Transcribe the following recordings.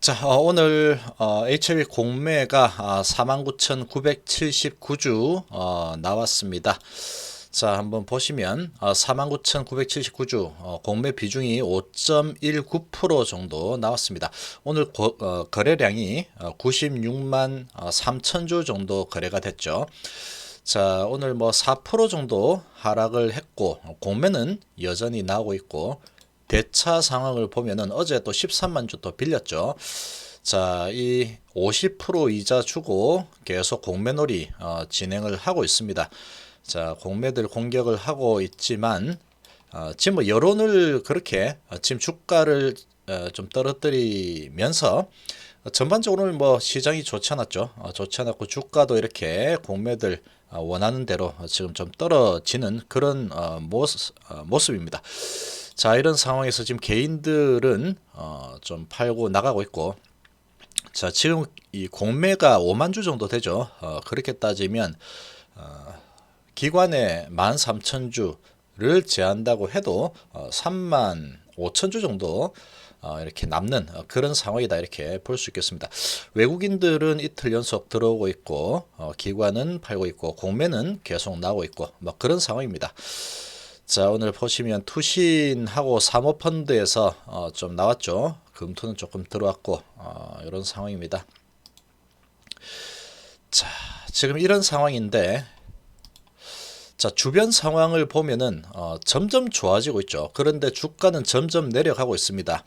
자, 어, 오늘 어, HLB 공매가 아, 49,979주 어, 나왔습니다. 자, 한번 보시면 어, 49,979주 어, 공매 비중이 5.19% 정도 나왔습니다. 오늘 고, 어, 거래량이 어, 96만 어, 3천 주 정도 거래가 됐죠. 자, 오늘 뭐 4% 정도 하락을 했고 공매는 여전히 나오고 있고 대차 상황을 보면은 어제 또 13만 주 또 빌렸죠. 자, 이 50% 이자 주고 계속 공매놀이 어, 진행을 하고 있습니다. 자, 공매들 공격을 하고 있지만 어, 지금 뭐 여론을 그렇게 어, 지금 주가를 어, 좀 떨어뜨리면서 어, 전반적으로 뭐 시장이 좋지 않았죠. 어, 좋지 않았고 주가도 이렇게 공매들 어, 원하는 대로 어, 지금 좀 떨어지는 그런 어, 모습, 어, 모습입니다. 자, 이런 상황에서 지금 개인들은 어, 좀 팔고 나가고 있고, 자, 지금 이 공매가 5만 주 정도 되죠. 어, 그렇게 따지면 어, 기관의 13,000주를 제한다고 해도 어, 3만 5천 주 정도 어, 이렇게 남는 어, 그런 상황이다 이렇게 볼 수 있겠습니다. 외국인들은 이틀 연속 들어오고 있고 어, 기관은 팔고 있고 공매는 계속 나오고 있고 뭐 그런 상황입니다. 자, 오늘 보시면 투신하고 사모펀드에서 어, 좀 나왔죠. 금토는 조금 들어왔고 어, 이런 상황입니다. 자, 지금 이런 상황인데 자, 주변 상황을 보면은 어, 점점 좋아지고 있죠. 그런데 주가는 점점 내려가고 있습니다.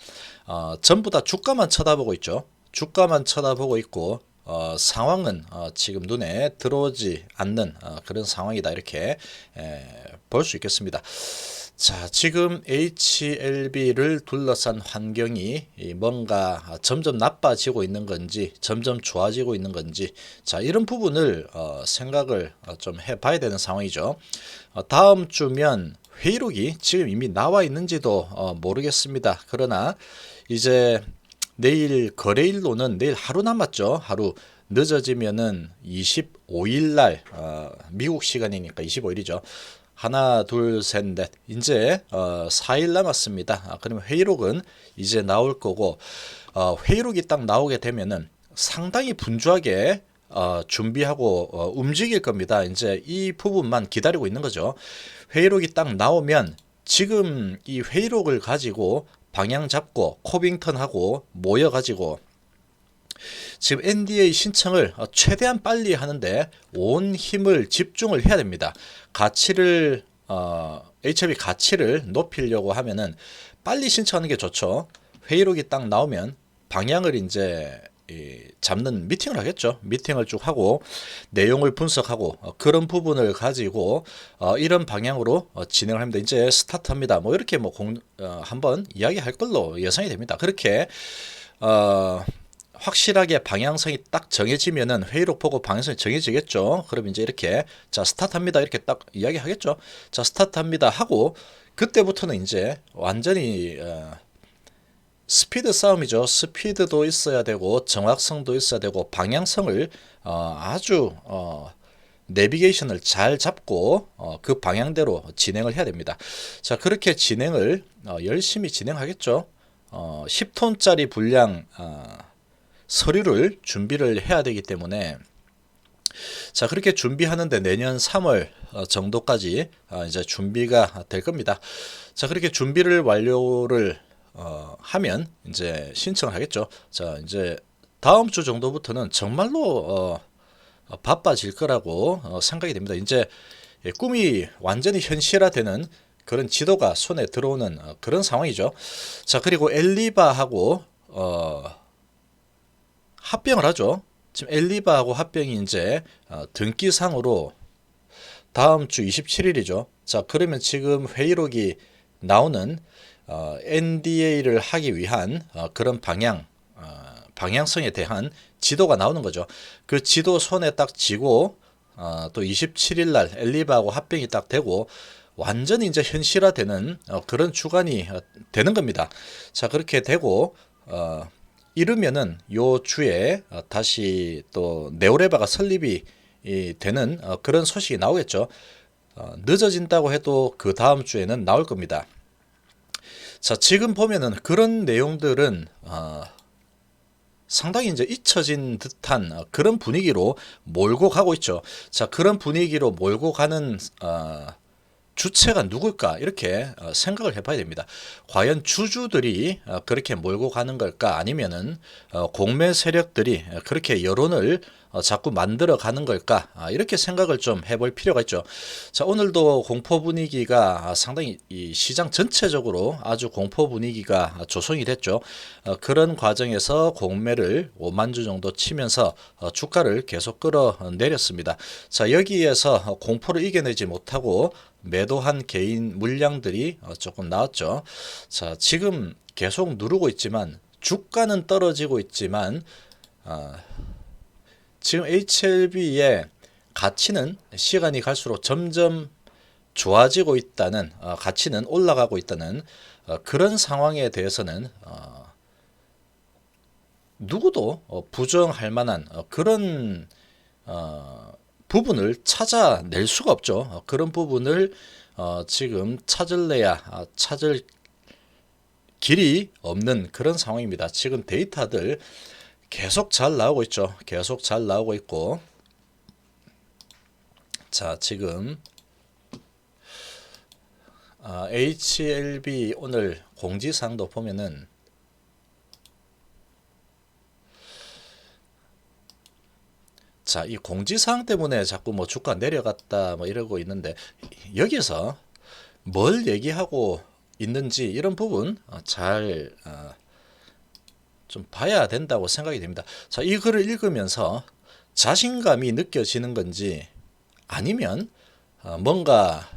어, 전부 다 주가만 쳐다보고 있죠. 주가만 쳐다보고 있고 어, 상황은 어, 지금 눈에 들어오지 않는 어, 그런 상황이다 이렇게 볼 수 있겠습니다. 자, 지금 HLB를 둘러싼 환경이 이 뭔가 점점 나빠지고 있는 건지, 점점 좋아지고 있는 건지, 자, 이런 부분을 어, 생각을 어, 좀 해봐야 되는 상황이죠. 어, 다음 주면 회의록이 지금 이미 나와 있는지도 어, 모르겠습니다. 그러나 이제 내일 거래일로는 내일 하루 남았죠. 하루 늦어지면은 25일 날 어, 미국 시간이니까 25일이죠. 하나, 둘, 셋, 넷. 이제 어, 4일 남았습니다. 아, 그러면 회의록은 이제 나올 거고 어, 회의록이 딱 나오게 되면은 상당히 분주하게 어, 준비하고 어, 움직일 겁니다. 이제 이 부분만 기다리고 있는 거죠. 회의록이 딱 나오면 지금 이 회의록을 가지고 방향 잡고 코빙턴하고 모여가지고 지금 NDA 신청을 최대한 빨리 하는데 온 힘을 집중을 해야 됩니다. 가치를 어, HB 가치를 높이려고 하면은 빨리 신청하는 게 좋죠. 회의록이 딱 나오면 방향을 이제 이, 잡는 미팅을 하겠죠. 미팅을 쭉 하고 내용을 분석하고 어, 그런 부분을 가지고 어, 이런 방향으로 어, 진행을 합니다. 이제 스타트합니다. 뭐 이렇게 뭐 공, 어, 한번 이야기할 걸로 예상이 됩니다. 그렇게 어, 확실하게 방향성이 딱 정해지면은 회의록 보고 방향성이 정해지겠죠. 그럼 이제 이렇게 자 스타트합니다 이렇게 딱 이야기하겠죠. 자 스타트합니다 하고 그때부터는 이제 완전히 어, 스피드 싸움이죠. 스피드도 있어야 되고 정확성도 있어야 되고 방향성을 어, 아주 어, 내비게이션을 잘 잡고 어, 그 방향대로 진행을 해야 됩니다. 자 그렇게 진행을 어, 열심히 진행하겠죠. 어, 10톤짜리 분량 어, 서류를 준비를 해야 되기 때문에 자 그렇게 준비하는데 내년 3월 어, 정도까지 어, 이제 준비가 될 겁니다. 자 그렇게 준비를 완료를 어, 하면 이제 신청을 하겠죠. 자 이제 다음 주 정도부터는 정말로 어, 어, 바빠질 거라고 어, 생각이 됩니다. 이제 예, 꿈이 완전히 현실화되는 그런 지도가 손에 들어오는 어, 그런 상황이죠. 자 그리고 엘리바하고 어, 합병을 하죠. 지금 엘리바하고 합병이 이제 어, 등기상으로 다음 주 27일이죠. 자, 그러면 지금 회의록이 나오는 어, NDA를 하기 위한 어, 그런 방향, 어, 방향성에 대한 지도가 나오는 거죠. 그 지도 손에 딱 쥐고 어, 또 27일 날 엘리바하고 합병이 딱 되고 완전히 이제 현실화되는 어, 그런 주간이 어, 되는 겁니다. 자, 그렇게 되고 어, 이르면은 요 주에 어, 다시 또 네오레바가 설립이 되는 어, 그런 소식이 나오겠죠. 어, 늦어진다고 해도 그 다음 주에는 나올 겁니다. 자, 지금 보면은 그런 내용들은 상당히 이제 잊혀진 듯한 어, 그런 분위기로 몰고 가고 있죠. 자, 그런 분위기로 몰고 가는 어, 주체가 누굴까 이렇게 어, 생각을 해봐야 됩니다. 과연 주주들이 어, 그렇게 몰고 가는 걸까 아니면은 어, 공매 세력들이 어, 그렇게 여론을 어, 자꾸 만들어 가는 걸까 아, 이렇게 생각을 좀 해볼 필요가 있죠. 자 오늘도 공포 분위기가 아, 상당히 이 시장 전체적으로 아주 공포 분위기가 조성이 됐죠. 어, 그런 과정에서 공매를 5만 주 정도 치면서 어, 주가를 계속 끌어내렸습니다. 자 여기에서 공포를 이겨내지 못하고 매도한 개인 물량들이 어, 조금 나왔죠. 자 지금 계속 누르고 있지만 주가는 떨어지고 있지만 어, 지금 HLB의 가치는 시간이 갈수록 점점 좋아지고 있다는 어, 가치는 올라가고 있다는 어, 그런 상황에 대해서는 어, 누구도 어, 부정할 만한 어, 그런 어, 부분을 찾아낼 수가 없죠. 어, 그런 부분을 어, 지금 찾을래야 아, 찾을 길이 없는 그런 상황입니다. 지금 데이터들 계속 잘 나오고 있죠. 계속 잘 나오고 있고 자 지금 아, HLB 오늘 공지사항도 보면은 자, 이 공지사항 때문에 자꾸 뭐 주가 내려갔다 뭐 이러고 있는데 여기서 뭘 얘기하고 있는지 이런 부분 어, 잘 어, 좀 봐야 된다고 생각이 됩니다. 자, 이 글을 읽으면서 자신감이 느껴지는 건지 아니면 어, 뭔가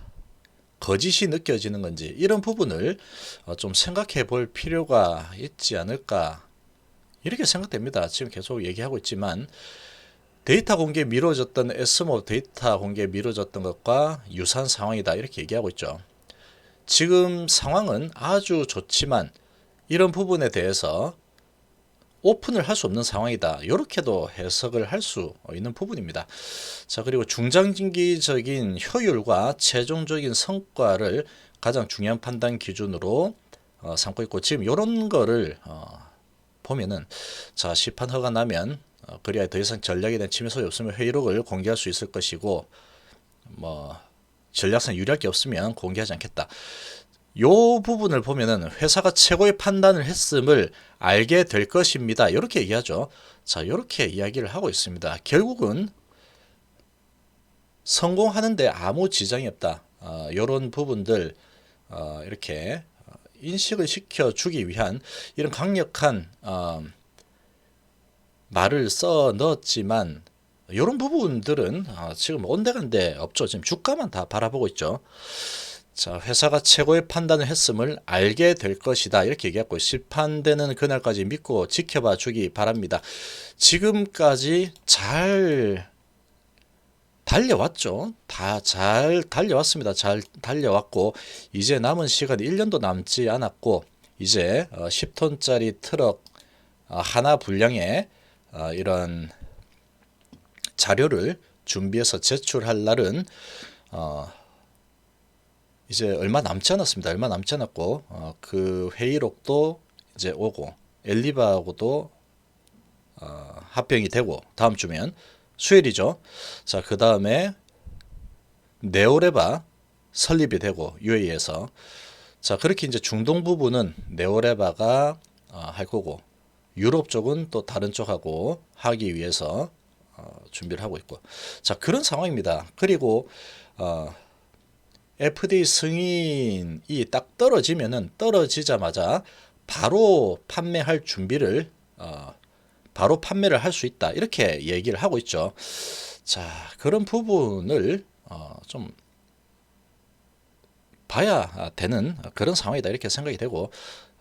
거짓이 느껴지는 건지 이런 부분을 어, 좀 생각해 볼 필요가 있지 않을까 이렇게 생각됩니다. 지금 계속 얘기하고 있지만 데이터 공개 미뤄졌던 에스모 데이터 공개 미뤄졌던 것과 유사한 상황이다 이렇게 얘기하고 있죠. 지금 상황은 아주 좋지만 이런 부분에 대해서 오픈을 할 수 없는 상황이다. 이렇게도 해석을 할 수 있는 부분입니다. 자, 그리고 중장기적인 효율과 최종적인 성과를 가장 중요한 판단 기준으로 어, 삼고 있고 지금 이런 거를 어, 보면은 자 시판 허가 나면 어, 그래야 더 이상 전략에 대한 침해 소지 없으면 회의록을 공개할 수 있을 것이고 뭐 전략상 유리할 게 없으면 공개하지 않겠다. 요 부분을 보면은 회사가 최고의 판단을 했음을 알게 될 것입니다. 이렇게 얘기하죠. 자, 이렇게 이야기를 하고 있습니다. 결국은 성공하는데 아무 지장이 없다. 어, 이런 부분들 어, 이렇게 인식을 시켜 주기 위한 이런 강력한 어, 말을 써 넣었지만 이런 부분들은 어, 지금 온데간데 없죠. 지금 주가만 다 바라보고 있죠. 자, 회사가 최고의 판단을 했음을 알게 될 것이다. 이렇게 얘기했고, 시판되는 그날까지 믿고 지켜봐 주기 바랍니다. 지금까지 잘 달려왔죠. 다 잘 달려왔습니다. 잘 달려왔고, 이제 남은 시간이 1년도 남지 않았고, 이제 10톤짜리 트럭 어, 하나 분량의 어, 이런 자료를 준비해서 제출할 날은 어, 이제 얼마 남지 않았습니다. 얼마 남지 않았고 어, 그 회의록도 이제 오고 엘리바하고도 어, 합병이 되고 다음 주면 수요일이죠. 자, 그 다음에 네오레바 설립이 되고 UAE에서 자 그렇게 이제 중동 부분은 네오레바가 어, 할 거고 유럽 쪽은 또 다른 쪽하고 하기 위해서 어, 준비를 하고 있고 자 그런 상황입니다. 그리고 어, FDA 승인이 딱 떨어지면은 떨어지자마자 바로 판매할 준비를 어, 바로 판매를 할 수 있다 이렇게 얘기를 하고 있죠. 자 그런 부분을 어, 좀 봐야 되는 그런 상황이다 이렇게 생각이 되고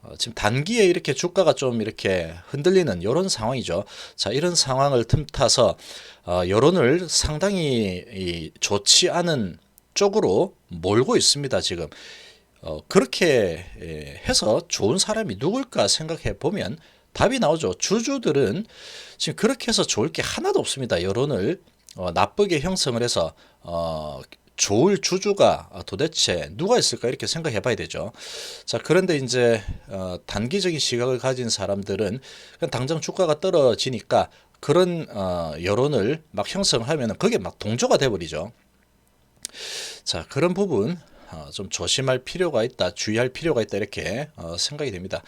어, 지금 단기에 이렇게 주가가 좀 이렇게 흔들리는 이런 상황이죠. 자 이런 상황을 틈타서 어, 여론을 상당히 이, 좋지 않은 쪽으로 몰고 있습니다. 지금 어, 그렇게 예, 해서 좋은 사람이 누굴까 생각해 보면 답이 나오죠. 주주들은 지금 그렇게 해서 좋을 게 하나도 없습니다. 여론을 어, 나쁘게 형성을 해서 어, 좋을 주주가 도대체 누가 있을까 이렇게 생각해 봐야 되죠. 자, 그런데 이제 어, 단기적인 시각을 가진 사람들은 당장 주가가 떨어지니까 그런 어, 여론을 막 형성하면 그게 막 동조가 돼 버리죠. 자, 그런 부분 어, 좀 조심할 필요가 있다, 주의할 필요가 있다 이렇게 어, 생각이 됩니다.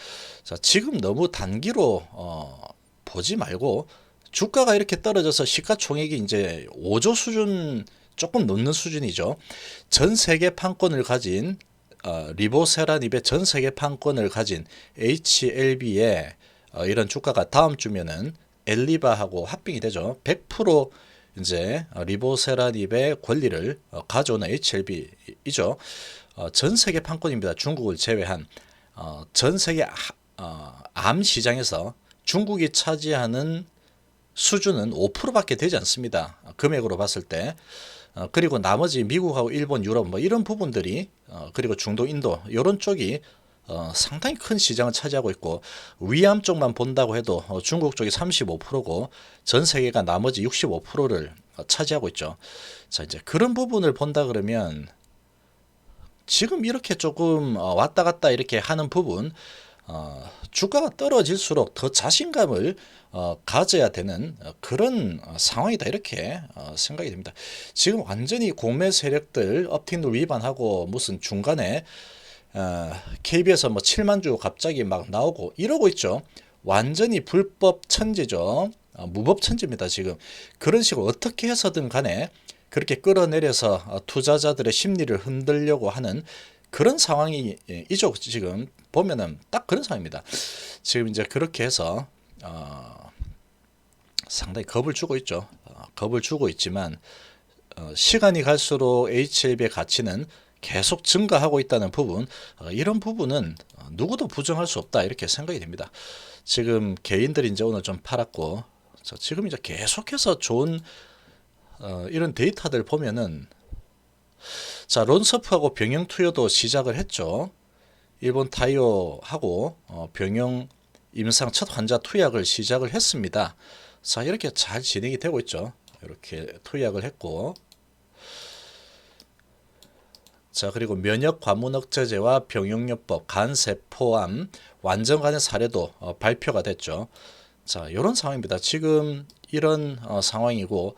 자, 지금 너무 단기로 어, 보지 말고 주가가 이렇게 떨어져서 시가총액이 이제 5조 수준 조금 넘는 수준이죠. 전 세계 판권을 가진 어, 리보세라닙의 전 세계 판권을 가진 HLB의 어, 이런 주가가 다음 주면은 엘리바하고 합병이 되죠. 100% 이제 어, 리보세라닙의 권리를 어, 가져오는 HLB이죠. 어, 전 세계 판권입니다. 중국을 제외한 어, 전 세계 암 시장에서 중국이 차지하는 수준은 5%밖에 되지 않습니다. 어, 금액으로 봤을 때. 어, 그리고 나머지 미국하고 일본, 유럽 뭐 이런 부분들이 어, 그리고 중도, 인도 이런 쪽이 어, 상당히 큰 시장을 차지하고 있고 위암 쪽만 본다고 해도 어, 중국 쪽이 35%고 전 세계가 나머지 65%를 어, 차지하고 있죠. 자 이제 그런 부분을 본다 그러면 지금 이렇게 조금 어, 왔다 갔다 이렇게 하는 부분 어, 주가가 떨어질수록 더 자신감을 어, 가져야 되는 어, 그런 어, 상황이다 이렇게 어, 생각이 됩니다. 지금 완전히 공매 세력들 업틴룰 위반하고 무슨 중간에 어, KB에서 뭐 7만 주 갑자기 막 나오고 이러고 있죠. 완전히 불법 천지죠. 어, 무법 천지입니다. 지금 그런 식으로 어떻게 해서든 간에 그렇게 끌어내려서 어, 투자자들의 심리를 흔들려고 하는 그런 상황이 예, 이죠. 지금 보면은 딱 그런 상황입니다. 지금 이제 그렇게 해서 어, 상당히 겁을 주고 있죠. 어, 겁을 주고 있지만 어, 시간이 갈수록 HLB의 가치는 계속 증가하고 있다는 부분, 어, 이런 부분은 어, 누구도 부정할 수 없다 이렇게 생각이 됩니다. 지금 개인들이 이제 오늘 좀 팔았고, 저 지금 이제 계속해서 좋은 어, 이런 데이터들 보면은 자 론서프하고 병영 투여도 시작을 했죠. 일본 타이오하고 어, 병영 임상 첫 환자 투약을 시작을 했습니다. 자 이렇게 잘 진행이 되고 있죠. 이렇게 투약을 했고 자 그리고 면역 과문 억제제와 병용요법 간세포암 완전 간의 사례도 어, 발표가 됐죠. 자 이런 상황입니다. 지금 이런 어, 상황이고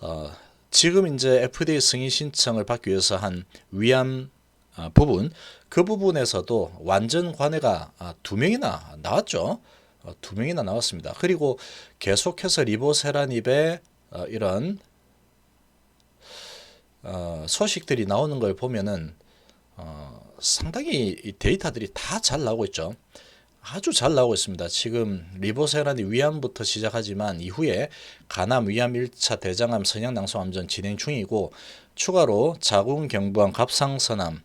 어, 지금 이제 FDA 승인 신청을 받기 위해서 한 위암 아, 부분 그 부분에서도 완전 관해가 아, 두 명이나 나왔죠. 어, 두 명이나 나왔습니다. 그리고 계속해서 리보세라닙의 어, 이런 어, 소식들이 나오는 걸 보면은 어, 상당히 이 데이터들이 다 잘 나오고 있죠. 아주 잘 나오고 있습니다. 지금 리보세라니 위암부터 시작하지만 이후에 간암, 위암 1차 대장암, 선양낭소암전 진행 중이고 추가로 자궁경부암, 갑상선암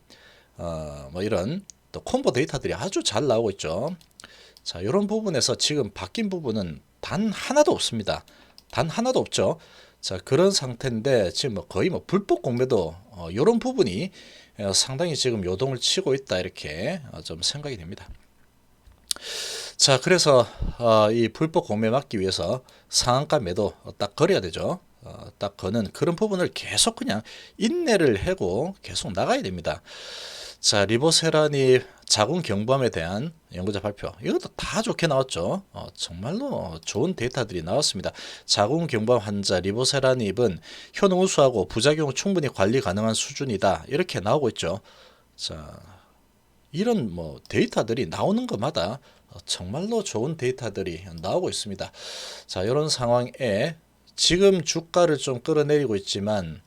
어, 뭐 이런 또 콤보 데이터들이 아주 잘 나오고 있죠. 자, 이런 부분에서 지금 바뀐 부분은 단 하나도 없습니다. 단 하나도 없죠. 자, 그런 상태인데 지금 뭐 거의 뭐 불법 공매도 어, 이런 부분이 어, 상당히 지금 요동을 치고 있다 이렇게 어, 좀 생각이 됩니다. 자, 그래서 어, 이 불법 공매 막기 위해서 상한가 매도 어, 딱 걸어야 되죠. 어, 딱 거는 그런 부분을 계속 그냥 인내를 해고 계속 나가야 됩니다. 자, 리보세라니 자궁 경부암에 대한 연구자 발표. 이것도 다 좋게 나왔죠. 어, 정말로 좋은 데이터들이 나왔습니다. 자궁 경부암 환자 리보세라닙은 효능 우수하고 부작용을 충분히 관리 가능한 수준이다. 이렇게 나오고 있죠. 자, 이런 뭐 데이터들이 나오는 것마다 어, 정말로 좋은 데이터들이 나오고 있습니다. 자, 이런 상황에 지금 주가를 좀 끌어내리고 있지만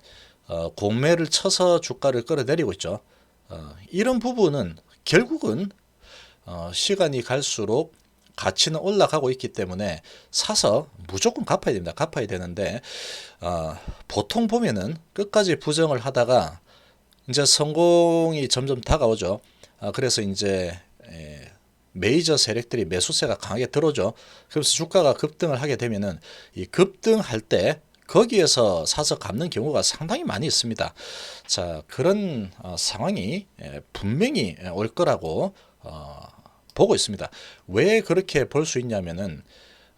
어, 공매를 쳐서 주가를 끌어내리고 있죠. 어, 이런 부분은 결국은 어, 시간이 갈수록 가치는 올라가고 있기 때문에 사서 무조건 갚아야 됩니다. 갚아야 되는데 어, 보통 보면은 끝까지 부정을 하다가 이제 성공이 점점 다가오죠. 아, 그래서 이제 에, 메이저 세력들이 매수세가 강하게 들어오죠. 그래서 주가가 급등을 하게 되면은 이 급등할 때 거기에서 사서 갚는 경우가 상당히 많이 있습니다. 자, 그런 어, 상황이 에, 분명히 올 거라고 어, 보고 있습니다. 왜 그렇게 볼 수 있냐면은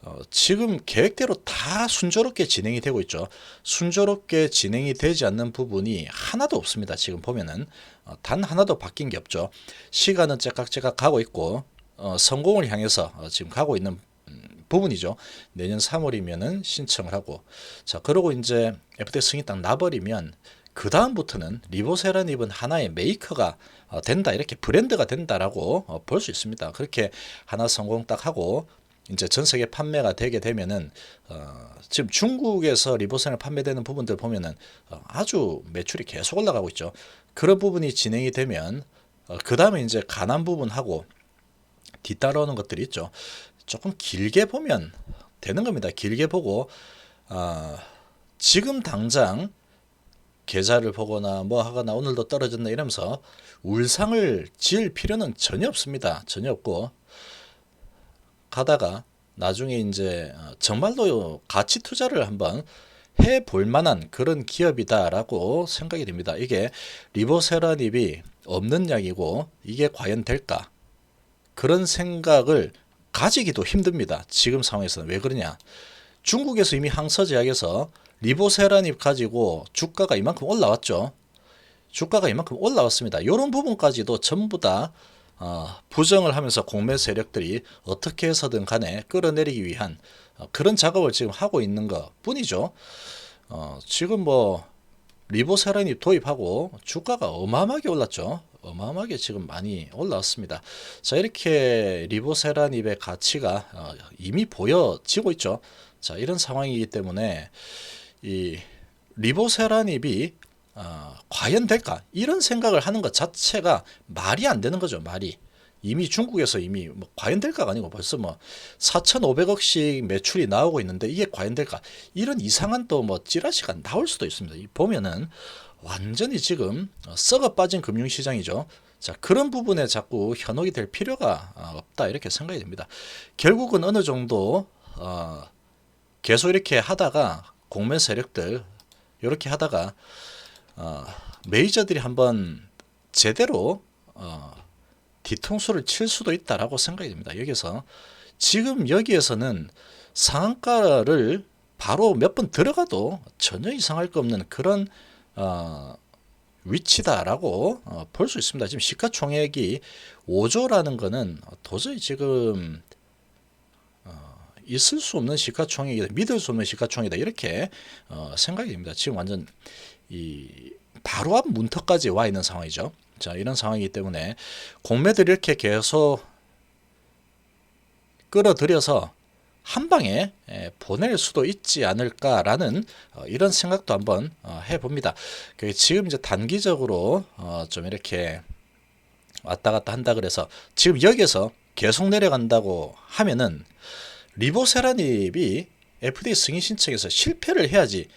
어, 지금 계획대로 다 순조롭게 진행이 되고 있죠. 순조롭게 진행이 되지 않는 부분이 하나도 없습니다. 지금 보면은 어, 단 하나도 바뀐 게 없죠. 시간은 째깍째깍 가고 있고 어, 성공을 향해서 어, 지금 가고 있는 음, 부분이죠. 내년 3월이면은 신청을 하고 자 그러고 이제 FTA 승인 딱 나버리면 그 다음부터는 리보세라닙은 하나의 메이커가 어, 된다 이렇게 브랜드가 된다라고 어, 볼수 있습니다. 그렇게 하나 성공 딱 하고 이제 전 세계 판매가 되게 되면은 어, 지금 중국에서 리보센을 판매되는 부분들 보면은 어, 아주 매출이 계속 올라가고 있죠. 그런 부분이 진행이 되면 어, 그 다음에 이제 가난 부분하고 뒤따라오는 것들이 있죠. 조금 길게 보면 되는 겁니다. 길게 보고 어, 지금 당장 계좌를 보거나 뭐 하거나 오늘도 떨어졌나 이러면서 울상을 지을 필요는 전혀 없습니다. 전혀 없고 가다가 나중에 이제 어, 정말로 가치 투자를 한번 해 볼 만한 그런 기업이다라고 생각이 됩니다. 이게 리보세라닙이 없는 약이고 이게 과연 될까? 그런 생각을 가지기도 힘듭니다. 지금 상황에서는 왜 그러냐? 중국에서 이미 항서제약에서 리보세라닙 가지고 주가가 이만큼 올라왔죠. 주가가 이만큼 올라왔습니다. 이런 부분까지도 전부 다 어, 부정을 하면서 공매 세력들이 어떻게 해서든 간에 끌어내리기 위한 어, 그런 작업을 지금 하고 있는 것 뿐이죠. 어, 지금 뭐 리보세라닙 도입하고 주가가 어마어마하게 올랐죠. 어마어마하게 지금 많이 올라왔습니다. 자 이렇게 리보세라닙의 가치가 어, 이미 보여지고 있죠. 자 이런 상황이기 때문에 이 리보세라닙이 어, 과연 될까 이런 생각을 하는 것 자체가 말이 안 되는 거죠 말이 이미 중국에서 이미 뭐 과연 될까가 아니고 벌써 뭐 4,500억씩 매출이 나오고 있는데 이게 과연 될까 이런 이상한 또 뭐 찌라시가 나올 수도 있습니다 이 보면은 완전히 지금 썩어 빠진 금융시장이죠 자 그런 부분에 자꾸 현혹이 될 필요가 어, 없다 이렇게 생각이 됩니다 결국은 어느 정도 어, 계속 이렇게 하다가 공매 세력들 이렇게 하다가 어, 메이저들이 한번 제대로 어, 뒤통수를 칠 수도 있다라고 생각이 됩니다. 여기서 지금 여기에서는 상한가를 바로 몇 번 들어가도 전혀 이상할 거 없는 그런 어, 위치다라고 어, 볼 수 있습니다. 지금 시가총액이 5조라는 거는 도저히 지금 어, 있을 수 없는 시가총액이다, 믿을 수 없는 시가총액이다 이렇게 어, 생각이 됩니다. 지금 완전 이 바로 앞 문턱까지 와 있는 상황이죠. 자, 이런 상황이기 때문에 공매들 이렇게 계속 끌어들여서 한 방에 보낼 수도 있지 않을까라는 어, 이런 생각도 한번 어, 해봅니다. 그 지금 이제 단기적으로 어, 좀 이렇게 왔다 갔다 한다 그래서 지금 여기에서 계속 내려간다고 하면은 리보세라닙이 FDA 승인 신청에서 실패를 해야지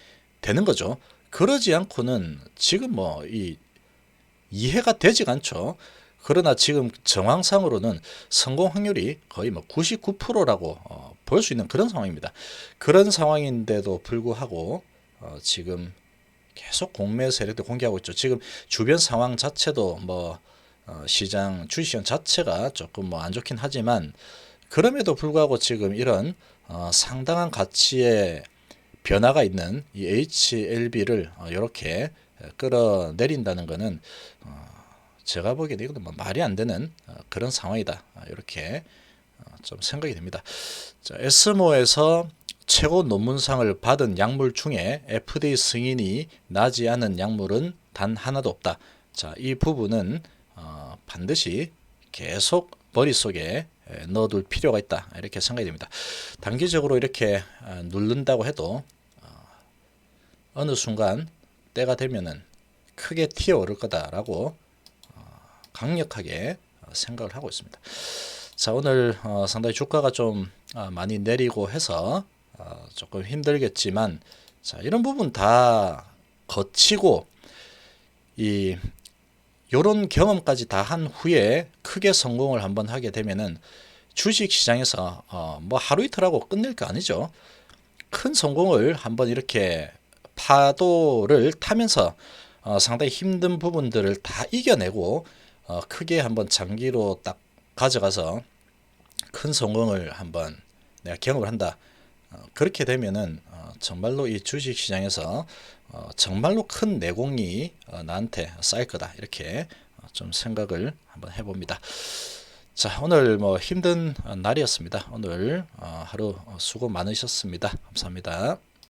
되는 거죠. 그러지 않고는 지금 뭐 이 이해가 되지가 않죠. 그러나 지금 정황상으로는 성공 확률이 거의 뭐 99%라고 어, 볼 수 있는 그런 상황입니다. 그런 상황인데도 불구하고 어, 지금 계속 공매 세력도 공개하고 있죠. 지금 주변 상황 자체도 뭐 어, 시장 주시장 자체가 조금 뭐 안 좋긴 하지만 그럼에도 불구하고 지금 이런 어, 상당한 가치의 변화가 있는 이 HLB를 이렇게 어, 끌어내린다는 것은 어, 제가 보기에는 이것도 뭐 말이 안 되는 어, 그런 상황이다 이렇게 좀 생각이 됩니다. 자, 에스모에서 최고 논문상을 받은 약물 중에 FDA 승인이 나지 않은 약물은 단 하나도 없다. 자, 이 부분은 반드시 계속 머릿속에 넣어둘 필요가 있다. 이렇게 생각이 됩니다. 단기적으로 이렇게 누른다고 해도 어느 순간 때가 되면은 크게 튀어오를 거다라고 어, 강력하게 생각을 하고 있습니다. 자 오늘 어, 상당히 주가가 좀 어, 많이 내리고 해서 조금 힘들겠지만 자 이런 부분 다 거치고 이 요런 경험까지 다 한 후에 크게 성공을 한번 하게 되면은 주식 시장에서 어 뭐 하루 이틀하고 끝낼 거 아니죠. 큰 성공을 한번 이렇게 파도를 타면서 어, 상당히 힘든 부분들을 다 이겨내고 어, 크게 한번 장기로 딱 가져가서 큰 성공을 한번 내가 경험을 한다. 어, 그렇게 되면은 어, 정말로 이 주식 시장에서 어, 정말로 큰 내공이 어, 나한테 쌓일 거다 이렇게 어, 좀 생각을 한번 해봅니다. 자 오늘 뭐 힘든 어, 날이었습니다. 오늘 어, 하루 어, 수고 많으셨습니다. 감사합니다.